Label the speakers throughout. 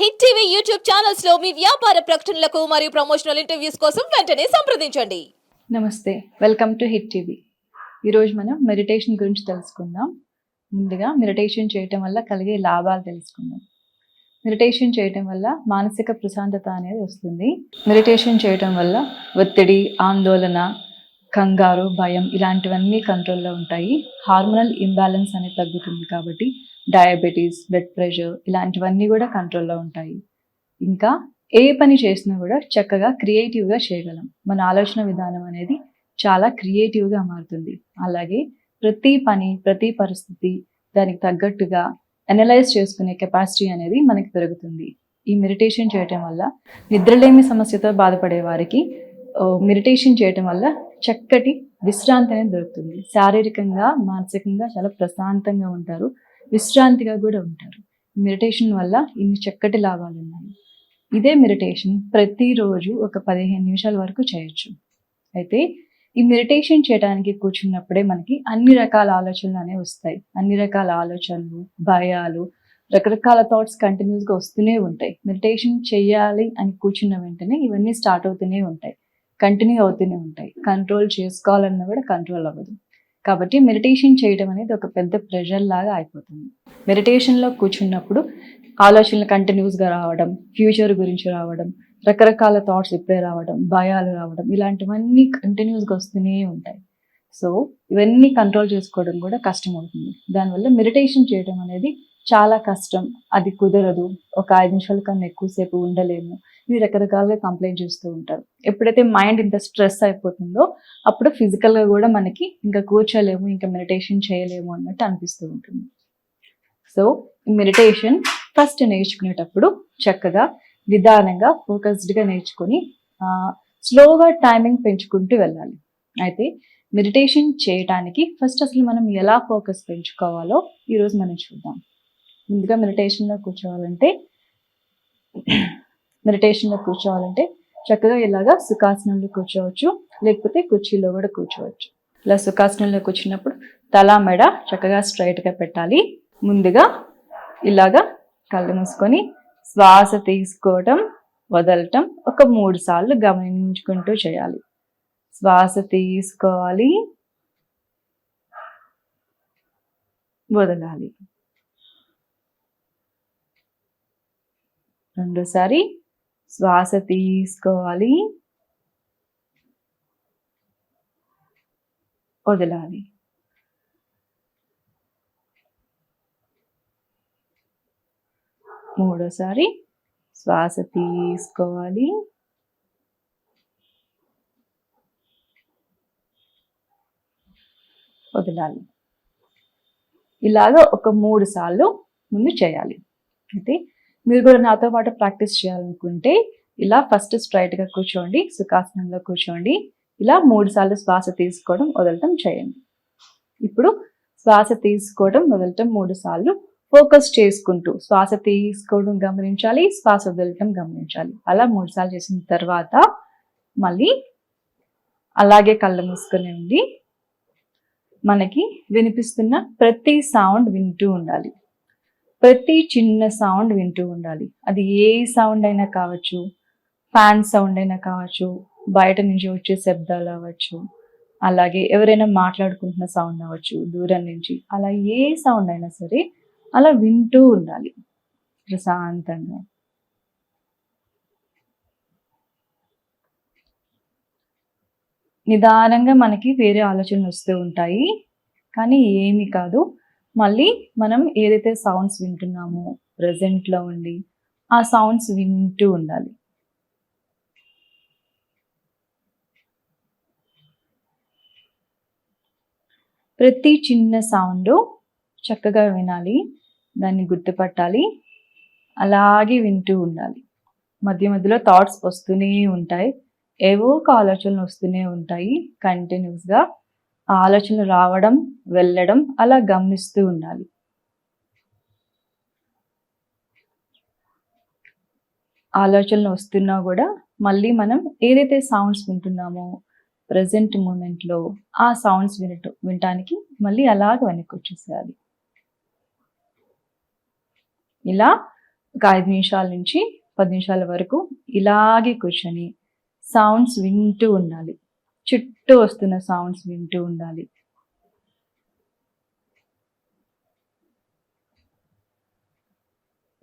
Speaker 1: Hit TV YouTube ఛానల్స్లో మీ వ్యాపార ప్రకటనలకు మరియు ప్రమోషనల్ ఇంటర్వ్యూస్ కోసం వెంటనే సంప్రదించండి.
Speaker 2: నమస్తే వెల్కమ్ టు హిట్ టీవీ. ఈరోజు మనం మెడిటేషన్ గురించి తెలుసుకుందాం. ముందుగా మెడిటేషన్ చేయటం వల్ల కలిగే లాభాలు తెలుసుకుందాం. మెడిటేషన్ చేయటం వల్ల మానసిక ప్రశాంతత అనేది వస్తుంది. మెడిటేషన్ చేయటం వల్ల ఒత్తిడి ఆందోళన కంగారు భయం ఇలాంటివన్నీ కంట్రోల్లో ఉంటాయి. హార్మోనల్ ఇంబ్యాలెన్స్ అనేది తగ్గుతుంది కాబట్టి డయాబెటీస్ బ్లడ్ ప్రెషర్ ఇలాంటివన్నీ కూడా కంట్రోల్లో ఉంటాయి. ఇంకా ఏ పని చేసినా కూడా చక్కగా క్రియేటివ్గా చేయగలం. మన ఆలోచన విధానం అనేది చాలా క్రియేటివ్గా మారుతుంది. అలాగే ప్రతి పని ప్రతి పరిస్థితి దానికి తగ్గట్టుగా అనలైజ్ చేసుకునే కెపాసిటీ అనేది మనకి పెరుగుతుంది. ఈ మెడిటేషన్ చేయటం వల్ల నిద్రలేమి సమస్యతో బాధపడే వారికి మెడిటేషన్ చేయటం వల్ల చక్కటి విశ్రాంతి అనేది దొరుకుతుంది. శారీరకంగా మానసికంగా చాలా ప్రశాంతంగా ఉంటారు. విశ్రాంతిగా కూడా ఉంటారు. మెడిటేషన్ వల్ల ఇన్ని చక్కటి లాభాలు ఉన్నాయి. ఇదే మెడిటేషన్ ప్రతిరోజు ఒక పదిహేను నిమిషాల వరకు చేయొచ్చు. అయితే ఈ మెడిటేషన్ చేయడానికి కూర్చున్నప్పుడే మనకి అన్ని రకాల ఆలోచనలు అనేవి వస్తాయి. అన్ని రకాల ఆలోచనలు భయాలు రకరకాల థాట్స్ కంటిన్యూస్గా వస్తూనే ఉంటాయి. మెడిటేషన్ చేయాలి అని కూర్చున్న వెంటనే ఇవన్నీ స్టార్ట్ అవుతూనే ఉంటాయి. కంటిన్యూ అవుతూనే ఉంటాయి. కంట్రోల్ చేసుకోవాలన్నా కూడా కంట్రోల్ అవ్వదు. కాబట్టి మెడిటేషన్ చేయడం అనేది ఒక పెద్ద ప్రెషర్ లాగా అయిపోతుంది. మెడిటేషన్లో కూర్చున్నప్పుడు ఆలోచనలు కంటిన్యూస్గా రావడం ఫ్యూచర్ గురించి రావడం రకరకాల థాట్స్ ఇప్పుడే రావడం భయాలు రావడం ఇలాంటివన్నీ కంటిన్యూస్గా వస్తూనే ఉంటాయి. సో ఇవన్నీ కంట్రోల్ చేసుకోవడం కూడా కష్టం అవుతుంది. దానివల్ల మెడిటేషన్ చేయడం అనేది చాలా కష్టం. అది కుదరదు. ఒక ఐదు నిమిషాల కన్నా ఎక్కువసేపు ఉండలేము. ఇది రకరకాలుగా కంప్లైంట్ చేస్తూ ఉంటారు. ఎప్పుడైతే మైండ్ ఇంత స్ట్రెస్ అయిపోతుందో అప్పుడు ఫిజికల్గా కూడా మనకి ఇంకా కూర్చోలేము ఇంకా మెడిటేషన్ చేయలేము అన్నట్టు అనిపిస్తూ ఉంటుంది. సో మెడిటేషన్ ఫస్ట్ నేర్చుకునేటప్పుడు చక్కగా నిదానంగా ఫోకస్డ్గా నేర్చుకొని స్లోగా టైమింగ్ పెంచుకుంటూ వెళ్ళాలి. అయితే మెడిటేషన్ చేయడానికి ఫస్ట్ అసలు మనం ఎలా ఫోకస్ పెంచుకోవాలో ఈరోజు మనం చూద్దాం. ముందుగా మెడిటేషన్లో కూర్చోవాలంటే మెడిటేషన్లో కూర్చోవాలంటే చక్కగా ఇలాగా సుఖాసనంలో కూర్చోవచ్చు లేకపోతే కుర్చీలో కూడా కూర్చోవచ్చు. ఇలా సుఖాసనంలో కూర్చున్నప్పుడు తల మెడ చక్కగా స్ట్రైట్గా పెట్టాలి. ముందుగా ఇలాగా కళ్ళు మూసుకొని శ్వాస తీసుకోవటం వదలటం ఒక మూడు సార్లు గమనించుకుంటూ చేయాలి. శ్వాస తీసుకోవాలి వదలాలి. రెండోసారి శ్వాస తీసుకోవాలి. వదలాలి. మూడోసారి శ్వాస తీసుకోవాలి. వదలాలి. ఇలాగ ఒక మూడు సార్లు ముందు చేయాలి. అయితే మీరు కూడా నాతో పాటు ప్రాక్టీస్ చేయాలనుకుంటే ఇలా ఫస్ట్ స్ట్రైట్గా కూర్చోండి సుఖాసనంలో కూర్చోండి. ఇలా మూడు సార్లు శ్వాస తీసుకోవడం వదలటం చేయండి. ఇప్పుడు శ్వాస తీసుకోవడం వదలటం మూడు సార్లు ఫోకస్ చేసుకుంటూ శ్వాస తీసుకోవడం గమనించాలి శ్వాస వదలటం గమనించాలి. అలా మూడు సార్లు చేసిన తర్వాత మళ్ళీ అలాగే కళ్ళు మూసుకొని ఉండి మనకి వినిపిస్తున్న ప్రతి సౌండ్ వింటూ ఉండాలి. ప్రతి చిన్న సౌండ్ వింటూ ఉండాలి. అది ఏ సౌండ్ అయినా కావచ్చు ఫ్యాన్ సౌండ్ అయినా కావచ్చు బయట నుంచి వచ్చే శబ్దాలు అవ్వచ్చు అలాగే ఎవరైనా మాట్లాడుకుంటున్న సౌండ్ అవ్వచ్చు దూరం నుంచి. అలా ఏ సౌండ్ అయినా సరే అలా వింటూ ఉండాలి. ప్రశాంతంగా. నిదానంగా మనకి వేరే ఆలోచనలు వస్తూ ఉంటాయి. కానీ ఏమి కాదు. మళ్ళీ మనం ఏదైతే సౌండ్స్ వింటున్నామో ప్రజెంట్లో ఉండి ఆ సౌండ్స్ వింటూ ఉండాలి. ప్రతి చిన్న సౌండ్ చక్కగా వినాలి దాన్ని గుర్తుపట్టాలి అలాగే వింటూ ఉండాలి. మధ్య మధ్యలో థాట్స్ వస్తూనే ఉంటాయి ఏవో ఒక ఆలోచనలు వస్తూనే ఉంటాయి కంటిన్యూస్గా ఆ ఆలోచనలు రావడం వెళ్ళడం అలా గమనిస్తూ ఉండాలి. ఆలోచనలు వస్తున్నా కూడా మళ్ళీ మనం ఏదైతే సౌండ్స్ వింటున్నామో ప్రజెంట్ మూమెంట్లో ఆ సౌండ్స్ వినట వినటానికి మళ్ళీ అలాగ వెనక్కి వచ్చేసేయాలి. ఇలా ఒక ఐదు నిమిషాల నుంచి పది నిమిషాల వరకు ఇలాగే కూర్చొని సౌండ్స్ వింటూ ఉండాలి. చుట్టూ వస్తున్న సౌండ్స్ వింటూ ఉండాలి.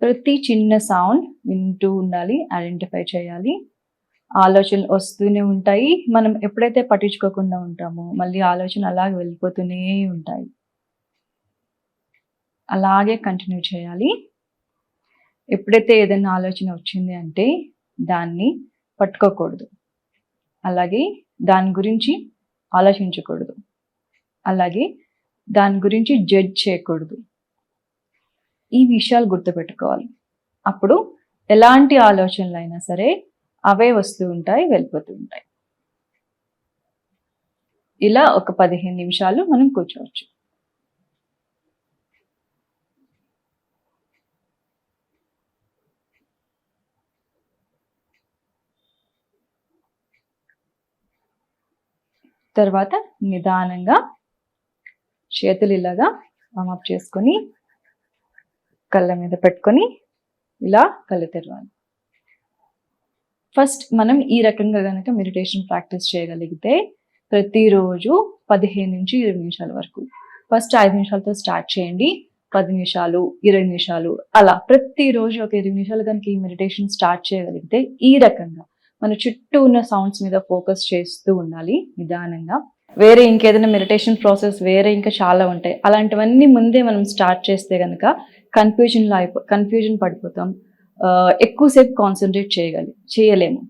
Speaker 2: ప్రతి చిన్న సౌండ్ వింటూ ఉండాలి ఐడెంటిఫై చేయాలి. ఆలోచనలు వస్తూనే ఉంటాయి. మనం ఎప్పుడైతే పట్టించుకోకుండా ఉంటామో మళ్ళీ ఆలోచన అలాగే వెళ్ళిపోతూనే ఉంటాయి. అలాగే కంటిన్యూ చేయాలి. ఎప్పుడైతే ఏదైనా ఆలోచన వచ్చింది అంటే దాన్ని పట్టుకోకూడదు. అలాగే దాని గురించి ఆలోచించకూడదు. అలాగే దాని గురించి జడ్జ్ చేయకూడదు. ఈ విషయాలు గుర్తుపెట్టుకోవాలి. అప్పుడు ఎలాంటి ఆలోచనలు అయినా సరే అవే వస్తూ ఉంటాయి వెళ్ళిపోతూ ఉంటాయి. ఇలా ఒక పదిహేను నిమిషాలు మనం కూర్చోవచ్చు. తర్వాత నిదానంగా చేతులు ఇలాగా వామప్ చేసుకొని కళ్ళ మీద పెట్టుకొని ఇలా కళ్ళు తెరవాలి. ఫస్ట్ మనం ఈ రకంగా కనుక మెడిటేషన్ ప్రాక్టీస్ చేయగలిగితే ప్రతిరోజు పదిహేను నుంచి ఇరవై నిమిషాల వరకు. ఫస్ట్ ఐదు నిమిషాలతో స్టార్ట్ చేయండి. పది నిమిషాలు ఇరవై నిమిషాలు అలా ప్రతిరోజు ఒక ఇరవై నిమిషాలు కనుక ఈ మెడిటేషన్ స్టార్ట్ చేయగలిగితే ఈ రకంగా మన చుట్టూ ఉన్న సౌండ్స్ మీద ఫోకస్ చేస్తూ ఉండాలి నిదానంగా. వేరే ఇంకేదైనా మెడిటేషన్ ప్రాసెస్ వేరే ఇంకా చాలా ఉంటాయి. అలాంటివన్నీ ముందే మనం స్టార్ట్ చేస్తే కనుక కన్ఫ్యూజన్లో అయిపో కన్ఫ్యూజన్ పడిపోతాం. ఎక్కువసేపు కాన్సన్ట్రేట్ చేయగలి చేయలేము.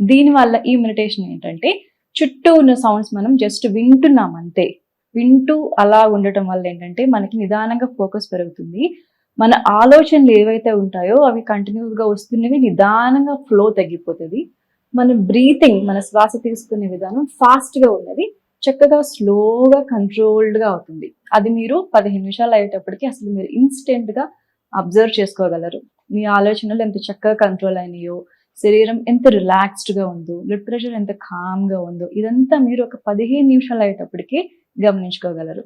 Speaker 2: దీనివల్ల ఈ మెడిటేషన్ ఏంటంటే చుట్టూ ఉన్న సౌండ్స్ మనం జస్ట్ వింటున్నాం అంతే. వింటూ అలా ఉండటం వల్ల ఏంటంటే మనకి నిదానంగా ఫోకస్ పెరుగుతుంది. మన ఆలోచనలు ఏవైతే ఉంటాయో అవి కంటిన్యూస్గా వస్తున్నవి నిదానంగా ఫ్లో తగ్గిపోతుంది. మన బ్రీతింగ్ మన శ్వాస తీసుకునే విధానం ఫాస్ట్గా ఉన్నది. చక్కగా స్లోగా కంట్రోల్డ్గా అవుతుంది. అది మీరు పదిహేను నిమిషాలు అయ్యేటప్పటికి అసలు మీరు ఇన్స్టెంట్గా అబ్జర్వ్ చేసుకోగలరు. మీ ఆలోచనలు ఎంత చక్కగా కంట్రోల్ అయినాయో శరీరం ఎంత రిలాక్స్డ్గా ఉందో బ్లడ్ ప్రెషర్ ఎంత కామ్గా ఉందో ఇదంతా మీరు ఒక పదిహేను నిమిషాలు అయ్యేటప్పటికి గమనించుకోగలరు.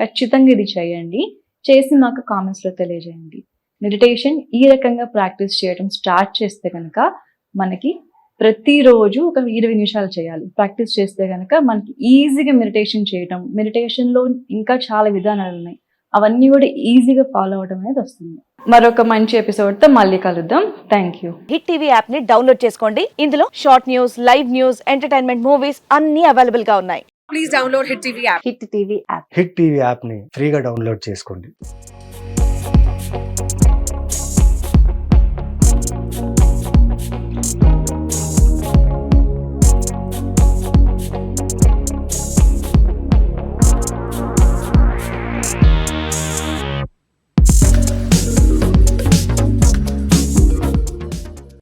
Speaker 2: ఖచ్చితంగా ఇది చేయండి. చేసి మాకు కామెంట్స్లో తెలియజేయండి. మెడిటేషన్ ఈ రకంగా ప్రాక్టీస్ చేయడం స్టార్ట్ చేస్తే కనుక మనకి ప్రతిరోజు ఒక ఇరవై నిమిషాలు చేయాలి. ప్రాక్టీస్ చేస్తే కనుక మనకి ఈజీగా మెడిటేషన్ చేయటం మెడిటేషన్లో ఇంకా చాలా విధానాలు ఉన్నాయి. అవన్నీ కూడా ఈజీగా ఫాలో అవడం అనేది వస్తుంది. మరొక మంచి ఎపిసోడ్తో మళ్ళీ కలుద్దాం. థ్యాంక్ యూ
Speaker 3: హిట్ టీవీ యాప్ని డౌన్లోడ్ చేసుకోండి. ఇందులో short news live news entertainment movies అన్ని అవైలబుల్గా ఉన్నాయి.
Speaker 4: Please download Hit TV app.
Speaker 3: Hit TV app.
Speaker 5: Hit TV యాప్ని ఫ్రీగా డౌన్లోడ్ చేసుకోండి.